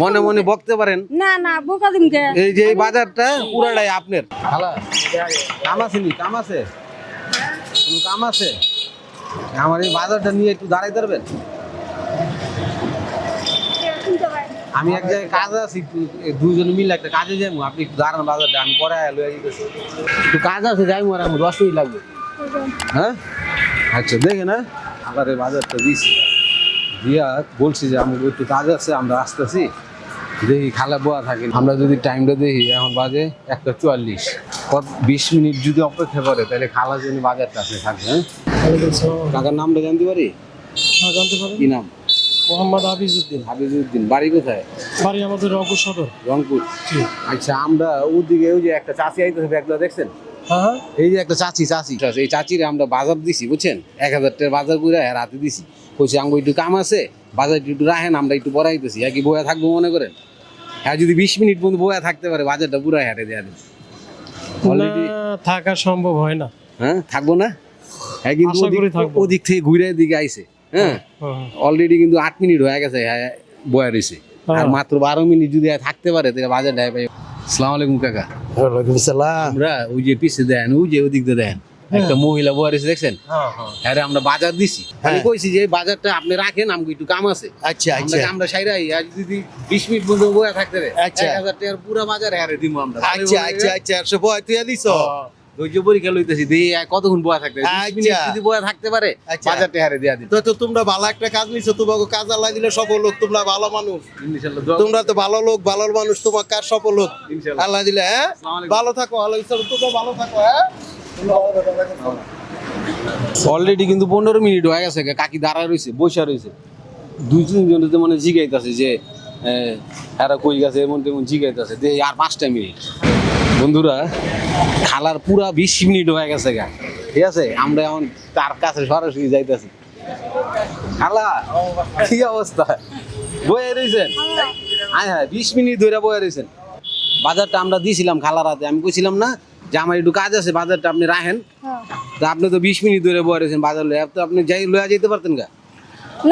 মনে মনে বকতে পারেন? না না বোকা দিন কে? এই যে এই বাজারটা পুরাটাই আপনার। খালা কাম আছে নি? কাম আছে? কোনো কাম আছে? আমার এই বাজারটা নিয়ে একটু দাঁড়াই পারবেন আমি এক জায়গায় কাজে আছি দুইজন মিলে একটা কাজে যাইমু। আপনি একটু দাঁড়ান বাজারটা আমি পরে লয়ে যেতেছি একটু কাজ আছে যাইমু আর আমার দশ মিনিট লাগবে। হ্যাঁ? আচ্ছা দেখে না আবার এই বাজারটা দিছি। দিয়া বলছি যে আমি একটু কাজ আছে আমরা আসতেছি। দেখি খালা বোয়া থাকে। আমরা যদি টাইমটা দেখি এখন বাজে একটা চুয়াল্লিশ। বিশ মিনিট যদি অপেক্ষা করে তাহলে খালা জন্য বাজারটা আছে থাকবে হ্যাঁ? কাকার নামটা জানতে পারি? হ্যাঁ জানতে পারেন কি নাম? মোহাম্মদ হাফিজউদ্দিন। হাবিজুদ্দিন বাড়ি কোথায়? বাড়ি আমাদের রংপুর সদর। রংপুর? আচ্ছা আমরা ওদিকে ওই যে একটা চাচি আইতেছে ব্যাগটা দেখছেন? হ্যাঁ হ্যাঁ। এই যে একটা চাচি চাচি। এই চাচিরে আমরা বাজার দিছি বুঝছেন? এক হাজার টাকা বাজার করে আর হাতে দিছি। কইছি আমাকে একটু কাম আছে? বাজার একটু রাখেন আমরা একটু বড়াইতেছি আর কি বয়া থাকব মনে করেন? হ্যাঁ যদি বিশ মিনিট পর্যন্ত বয়া থাকতে পারে বাজারটা পুরাই হাটে দেওয়া দেবে। অলরেডি থাকা সম্ভব হয় না। হ্যাঁ থাকব না? হ্যাঁ কিন্তু ওদিক- করি থাকব। ওদিক থেকে ঘুরে দিকে আইছে হ্যাঁ? হ্যাঁ, অলরেডি কিন্তু আট মিনিট হয়ে গেছে হ্যাঁ বয়া রয়েছে আর হ্যাঁ। মাত্র বারো মিনিট যদি থাকতে পারে তাহলে বাজার ডায় পাই সালাম আলাইকুম কাকা। ওয়ালাইকুম সালাম। আমরা ওই যে পিছে দেন ওই যে ওদিক দিয়ে দেন। একটা মহিলা বয়া রয়েছে দেখছেন? হ্যাঁ হ্যাঁ। হ্যাঁ আমরা বাজার দিছি। আমি কইছি যে বাজারটা আপনি রাখেন আমাকে একটু কাম আছে। আচ্ছা আচ্ছা। আমরা সাইরাই আর যদি বিশ মিনিট পর্যন্ত বয়া থাকতে রে আচ্ছা। এক হাজার টাকার পুরো বাজার হারে দিব আমরা। আচ্ছা আচ্ছা আচ্ছা একশো বয় তুই দিছ? ধৈর্য পরীক্ষা লইতেছি আর কতক্ষণ বয়া থাকতে আচ্ছা। যদি বয়া থাকতে পারে আচ্ছা। বাজারটা হারে দেয়া দিন তো তোমরা ভালো একটা কাজ নিছো তোমাকে কাজ আল্লাহ দিলে সফল হোক তোমরা ভালো মানুষ। ইনশাআল্লাহ তোমরা তো ভালো লোক ভালো মানুষ তোমার কাজ সফল হোক। ইনশাআল্লাহ। আল্লাহ দিলে হ্যাঁ? ভালো থাকো আল্লাহ তোমরা ভালো থাকো হ্যাঁ? অলরেডি কিন্তু পনেরো মিনিট হয়ে গেছে কাকি দাঁড়ায় রয়েছে, বসে রয়েছে। দুই তিনজন মানে জিগাইতেছে যে এরা কই গেছে, এমন তেমন জিগাইতেছে যে আর পাঁচটা মিনিট। বন্ধুরা, খালার পুরা বিশ মিনিট হয়ে গেছে, গা। ঠিক আছে? আমরা এখন তার কাছে সরাসরি যাইতেছি। খালা, কি অবস্থা? বয়ে রয়েছেন হ্যাঁ হ্যাঁ বিশ মিনিট ধরে বয়ে রয়েছেন বাজারটা আমরা দিয়েছিলাম খালার হাতে, আমি কইছিলাম না যে আমার একটু কাজ আছে বাজারটা আপনি রাখেন। তা আপনি তো বিশ মিনিট ধরে বয়ে রয়েছেন বাজার। লয়ে তো আপনি যাই লয়ে যেতে পারতেন গা?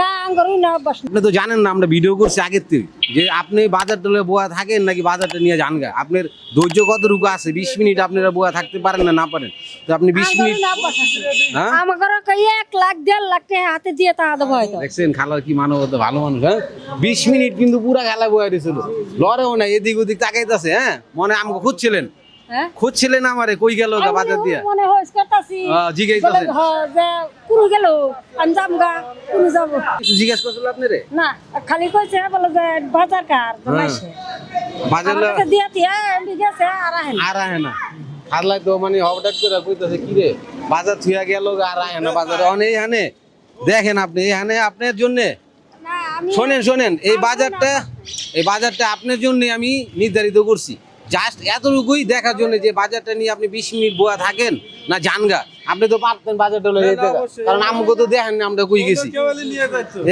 না আঙ্গর না বস আপনি তো জানেন না আমরা ভিডিও করছি আগের থেকে। যে আপনি বাজারটা লয়ে বোয়া থাকেন নাকি বাজারটা নিয়ে যান গা? আপনার ধৈর্য কতটুকু আছে? বিশ মিনিট আপনারা বোয়া থাকতে পারেন না না পারেন। তো আপনি বিশ মিনিট হ্যাঁ? আমার এক লাখ দেড় লাখ টাকা হাতে দিয়ে তা দেবো হয়তো দেখছেন খালার কি মানবতা ভালো মানুষ হ্যাঁ? বিশ মিনিট কিন্তু পুরা খেলা বয়া দিয়েছিল লড়েও না এদিক ওদিক তাকাইতেছে হ্যাঁ? মনে আমাকে খুঁজছিলেন। হ্যাঁ? খুঁজছিলেন আমারে কই গেল গা বাজার দিয়া? মনে হয় আহ, জিগাইতাছে। হ্যাঁ, যে গেল? আমি যাম গা যাব? কিছু জিজ্ঞেস করছিল আপনি রে না খালি কইছে বলে যে বাজার কার? জমাইছে বাজার দিয়া দিয়া এমনি গেছে আর আহেন আর আহে না। তো মানে হঠাৎ করে কইতাছে কি রে বাজার থুয়া গেল গা, আর আহে না বাজারে? অনেক হানে দেখেন আপনি এখানে আপনার জন্য। শোনেন শোনেন এই বাজারটা এই বাজারটা আপনার জন্য আমি নির্ধারিত করছি। জাস্ট এতটুকুই দেখার জন্য যে বাজারটা নিয়ে আপনি বিশ মিনিট বোয়া থাকেন না জানগা আপনি তো পারতেন বাজারটা লয়ে যেতে। কারণ আমাকে তো দেখেন না আমরা কই গেছি।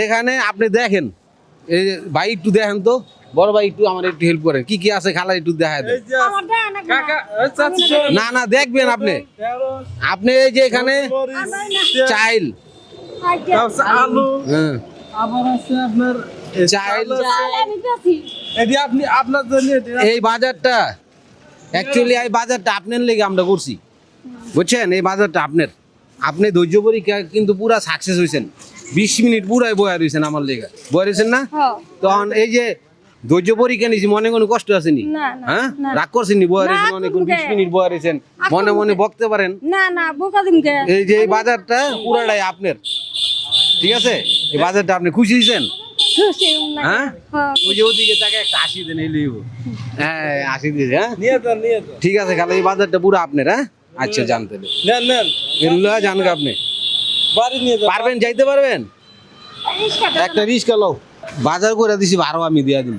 এখানে আপনি দেখেন এই ভাই একটু দেখেন তো বড় ভাই একটু আমার একটু হেল্প করেন। কি কি আছে খালা একটু দেখা দেন। না? না না দেখবেন আপনি। আপনি এই যে এখানে চাইল। আলু। হ্যাঁ। আবার আছে আপনার চাইল। এটি আপনি আপনার জন্য এই বাজারটা অ্যাকচুয়ালি এই বাজারটা আপনার লেগে আমরা করছি। বুঝছেন? এই বাজারটা আপনার। আপনি ধৈর্য পরীক্ষা কিন্তু পুরা সাকসেস হয়েছেন বিশ মিনিট পুরাই বয়া রয়েছেন আমার লেগে। বয়া রয়েছেন না? হ্যাঁ। তখন এই যে ধৈর্য পরীক্ষা নিয়েছি মনে কোনো কষ্ট আসেনি না, না, হ্যাঁ? রাগ করছেন নি? বয়া রয়েছেন অনেক বিশ মিনিট বয়া রয়েছেন মনে মনে বকতে পারেন। না না বোকা দিন এই যে এই বাজারটা পুরাটাই আপনার। ঠিক আছে? এই বাজারটা আপনি খুশি হয়েছেন হ্যাঁ হ্যাঁ ওই যে ওদিকে তাকে একটা দেন হ্যাঁ দিয়েছে হ্যাঁ ঠিক আছে খালি এই বাজারটা পুরো আপনার হ্যাঁ আচ্ছা জানতে জানগা আপনি পারবেন যাইতে পারবেন একটা রিক্সা লও বাজার করে দিছি ভাড়া আমি দিয়া দিন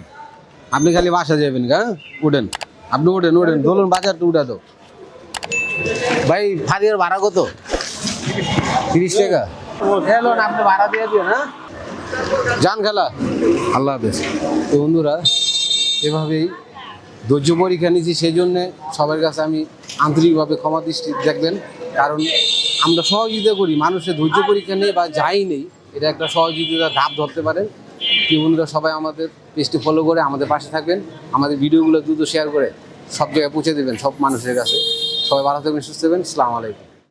আপনি খালি বাসা যাবেন গা উঠেন আপনি উঠেন উঠেন ধরুন বাজারটা উঠা তো ভাই ফারিয়ার ভাড়া কত তিরিশ টাকা আপনি ভাড়া দিয়ে দিন হ্যাঁ যান খেলা। আল্লাহ হাফেজ। তো বন্ধুরা, এভাবেই ধৈর্য পরীক্ষা নিয়েছি সেই জন্যে সবার কাছে আমি আন্তরিকভাবে ক্ষমা দৃষ্টি দেখবেন। কারণ আমরা সহযোগিতা করি, মানুষের ধৈর্য পরীক্ষা নেই বা যাই নেই, এটা একটা সহযোগিতার ধাপ ধরতে পারেন প্রিয় বন্ধুরা, সবাই আমাদের পেজটি ফলো করে আমাদের পাশে থাকবেন। আমাদের ভিডিওগুলো দ্রুত শেয়ার করে সব জায়গায় পৌঁছে দেবেন, সব মানুষের কাছে। সবাই ভালো থাকবেন, সুস্থ থাকবেন। আলাইকুম।